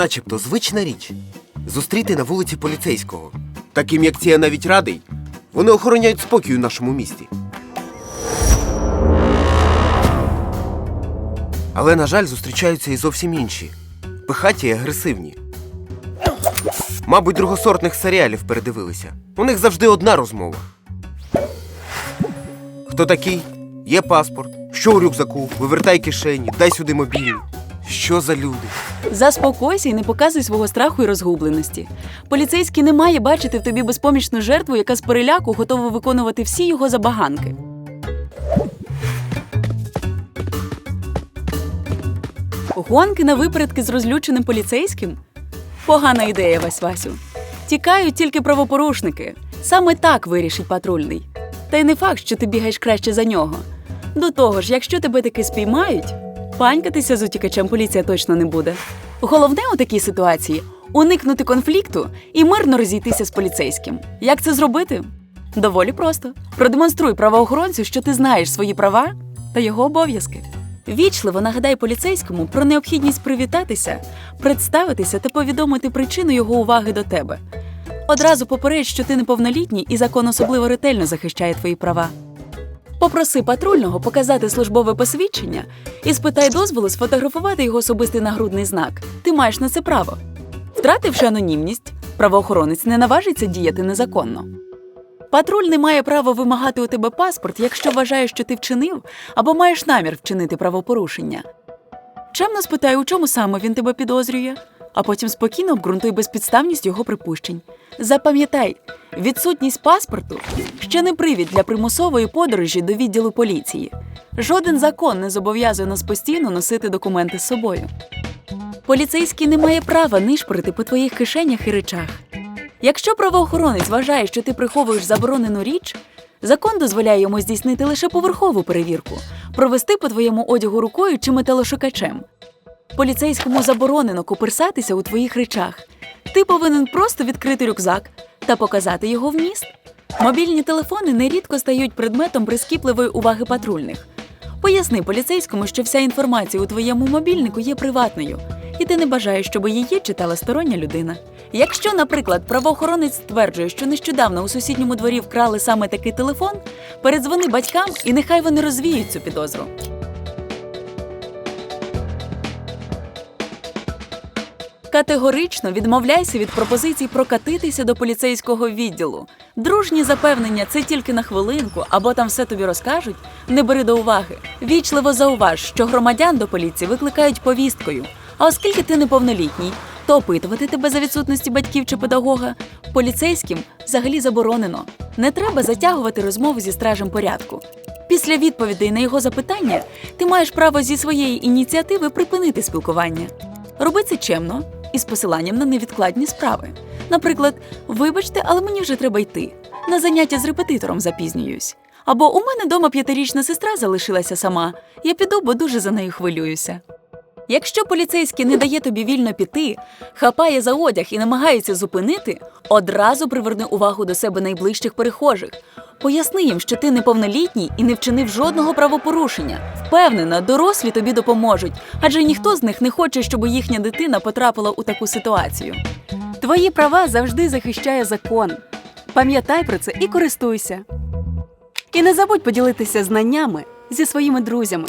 начебто, звична річ зустріти на вулиці поліцейського. Таким, як ці, я навіть радий. Вони охороняють спокій у нашому місті. Але, на жаль, зустрічаються і зовсім інші. Пихаті і агресивні. Мабуть, другосортних серіалів передивилися. У них завжди одна розмова. Хто такий? Є паспорт. Що у рюкзаку? Вивертай кишені, дай сюди мобільний. Що за люди? Заспокойся і не показуй свого страху і розгубленості. Поліцейський не має бачити в тобі безпомічну жертву, яка з переляку готова виконувати всі його забаганки. Гонки на випередки з розлюченим поліцейським? Погана ідея, Вась Васю. Тікають тільки правопорушники. Саме так вирішить патрульний. Та й не факт, що ти бігаєш краще за нього. До того ж, якщо тебе таки спіймають, панькатися з утікачем поліція точно не буде. Головне у такій ситуації уникнути конфлікту і мирно розійтися з поліцейським. Як це зробити? Доволі просто. Продемонструй правоохоронцю, що ти знаєш свої права та його обов'язки. Вічливо нагадай поліцейському про необхідність привітатися, представитися та повідомити причину його уваги до тебе. Одразу попередь, що ти неповнолітній і закон особливо ретельно захищає твої права. Попроси патрульного показати службове посвідчення і спитай дозволу сфотографувати його особистий нагрудний знак. Ти маєш на це право. Втративши анонімність, правоохоронець не наважиться діяти незаконно. Патруль не має права вимагати у тебе паспорт, якщо вважає, що ти вчинив або маєш намір вчинити правопорушення. Чемно спитай, у чому саме він тебе підозрює, а потім спокійно обґрунтуй безпідставність його припущень. Запам'ятай, відсутність паспорту ще не привід для примусової подорожі до відділу поліції. Жоден закон не зобов'язує нас постійно носити документи з собою. Поліцейський не має права нишпорити по твоїх кишенях і речах. Якщо правоохоронець вважає, що ти приховуєш заборонену річ, закон дозволяє йому здійснити лише поверхову перевірку, провести по твоєму одягу рукою чи металошукачем. Поліцейському заборонено куперсатися у твоїх речах. Ти повинен просто відкрити рюкзак та показати його вміст. Мобільні телефони нерідко стають предметом прискіпливої уваги патрульних. Поясни поліцейському, що вся інформація у твоєму мобільнику є приватною, і ти не бажаєш, щоб її читала стороння людина. Якщо, наприклад, правоохоронець стверджує, що нещодавно у сусідньому дворі вкрали саме такий телефон, передзвони батькам і нехай вони розвіють цю підозру. Категорично відмовляйся від пропозицій прокатитися до поліцейського відділу. Дружні запевнення це тільки на хвилинку, або там все тобі розкажуть. Не бери до уваги. Вічливо зауваж, що громадян до поліції викликають повісткою. А оскільки ти неповнолітній, то опитувати тебе за відсутності батьків чи педагога поліцейським взагалі заборонено. Не треба затягувати розмову зі стражем порядку. Після відповідей на його запитання ти маєш право зі своєї ініціативи припинити спілкування. Роби це чемно і з посиланням на невідкладні справи. Наприклад, вибачте, але мені вже треба йти. На заняття з репетитором запізнююсь. Або у мене дома п'ятирічна сестра залишилася сама. Я піду, бо дуже за нею хвилююся. Якщо поліцейський не дає тобі вільно піти, хапає за одяг і намагається зупинити, одразу приверни увагу до себе найближчих перехожих. Поясни їм, що ти неповнолітній і не вчинив жодного правопорушення. Впевнена, дорослі тобі допоможуть, адже ніхто з них не хоче, щоб їхня дитина потрапила у таку ситуацію. Твої права завжди захищає закон. Пам'ятай про це і користуйся. І не забудь поділитися знаннями зі своїми друзями.